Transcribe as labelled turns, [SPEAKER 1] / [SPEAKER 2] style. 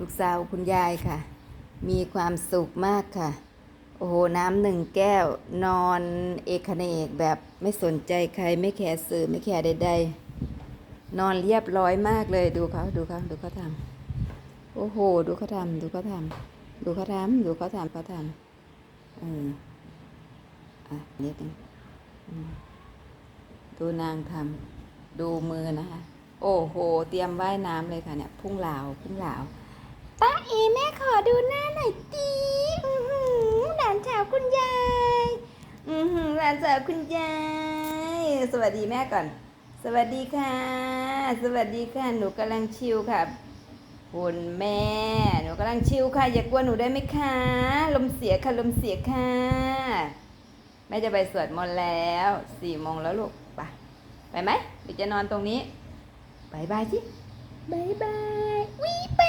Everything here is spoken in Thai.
[SPEAKER 1] ลูกสาวคุณยายค่ะ มีความสุขมากค่ะ โอ้โห น้ำหนึ่งแก้วนอนเอกเนกแบบไม่สนใจใครไม่แคร์สื่อไม่แคร์ใดๆ นอนเรียบร้อยมากเลยดูเขาดูเขาดูเขาทำโอ้โห ดูเขาทำดูเขาทำดูเขาทำดูเขาทำเขาทำเอออะนิดนึงดูนางทำดูมือนะคะ โอ้โห เตรียมว่ายน้ำเลยค่ะเนี่ย พุ่งเหลาพุ่งเหลา ป้าเอแม่ขอดูหน้าหน่อยตีอือหือหลานสาวคุณยาย อือหือหลานสาวคุณยาย สวัสดีแม่ก่อน สวัสดีค่ะ สวัสดีค่ะ หนูกำลังชิลค่ะคุณแม่ หนูกำลังชิลค่ะ อย่ากลัวหนูได้ไหมคะ ลมเสียค่ะ ลมเสียค่ะ แม่จะไปสวดมนต์แล้วสี่โมงแล้วลูก ไป ไปไหมหรือจะนอนตรงนี้บายบายสิบายบาย